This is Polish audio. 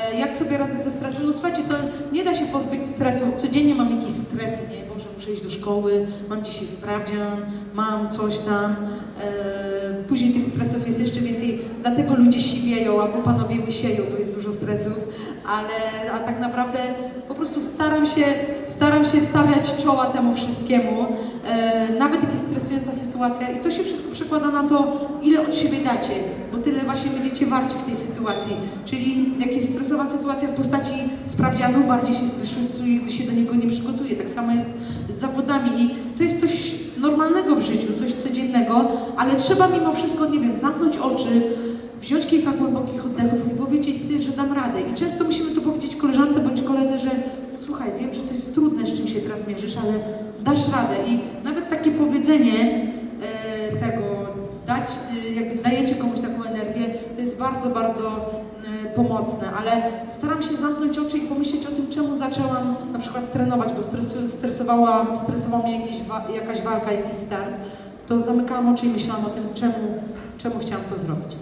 E, Jak sobie radzę ze stresem? No słuchajcie, to nie da się pozbyć stresu. Codziennie mam jakieś stresy, nie? Boże, muszę iść do szkoły, mam dzisiaj sprawdzian, mam coś tam. E, Później tych stresów jest jeszcze więcej, dlatego ludzie siwieją albo panowie łysieją, bo jest dużo stresów, ale a tak naprawdę po prostu staram się, staram się stawiać czoła temu wszystkiemu. E, Nawet jak jest stresująca sytuacja i to się wszystko przekłada na to, ile od siebie dacie, tyle właśnie będziecie warci w tej sytuacji. Czyli jak jest stresowa sytuacja w postaci sprawdzianu, bardziej się stresuje, gdy się do niego nie przygotuje. Tak samo jest z zawodami i to jest coś normalnego w życiu, coś codziennego, ale trzeba mimo wszystko, nie wiem, zamknąć oczy, wziąć kilka głębokich oddechów i powiedzieć sobie, że dam radę. I często musimy to powiedzieć koleżance bądź koledze, że słuchaj, wiem, że to jest trudne, z czym się teraz mierzysz, ale dasz radę. I nawet takie powiedzenie e, tego, dać, e, jak dajecie komuś taką bardzo, bardzo e, pomocne, ale staram się zamknąć oczy i pomyśleć o tym, czemu zaczęłam na przykład trenować, bo stresu, stresowała, stresował mnie jakiś, jakaś walka, jakiś start, to zamykałam oczy i myślałam o tym, czemu, czemu chciałam to zrobić.